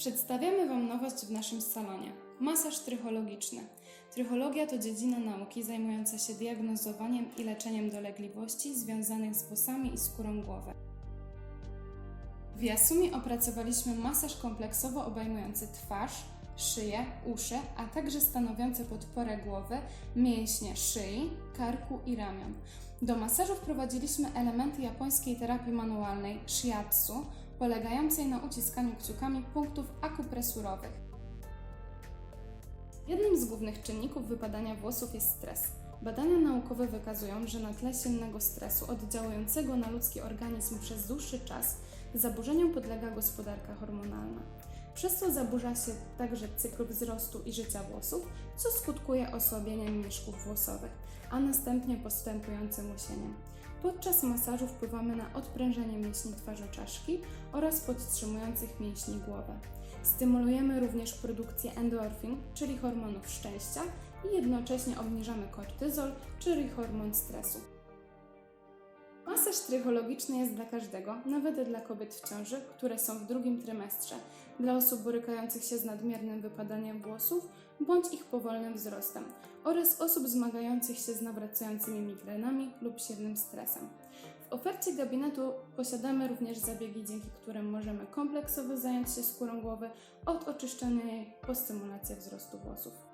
Przedstawiamy Wam nowość w naszym salonie. Masaż trychologiczny. Trychologia to dziedzina nauki zajmująca się diagnozowaniem i leczeniem dolegliwości związanych z włosami i skórą głowy. W Yasumi opracowaliśmy masaż kompleksowo obejmujący twarz, szyję, uszy, a także stanowiące podporę głowy, mięśnie szyi, karku i ramion. Do masażu wprowadziliśmy elementy japońskiej terapii manualnej shiatsu, polegającej na uciskaniu kciukami punktów akupresurowych. Jednym z głównych czynników wypadania włosów jest stres. Badania naukowe wykazują, że na tle silnego stresu oddziałującego na ludzki organizm przez dłuższy czas zaburzeniom podlega gospodarka hormonalna. Przez to zaburza się także cykl wzrostu i życia włosów, co skutkuje osłabieniem mieszków włosowych, a następnie postępującym łysieniem. Podczas masażu wpływamy na odprężenie mięśni twarzoczaszki oraz podtrzymujących mięśni głowy. Stymulujemy również produkcję endorfin, czyli hormonów szczęścia i jednocześnie obniżamy kortyzol, czyli hormon stresu. Masaż trychologiczny jest dla każdego, nawet dla kobiet w ciąży, które są w drugim trymestrze, dla osób borykających się z nadmiernym wypadaniem włosów bądź ich powolnym wzrostem oraz osób zmagających się z nawracającymi migrenami lub silnym stresem. W ofercie gabinetu posiadamy również zabiegi, dzięki którym możemy kompleksowo zająć się skórą głowy od oczyszczenia jej po stymulację wzrostu włosów.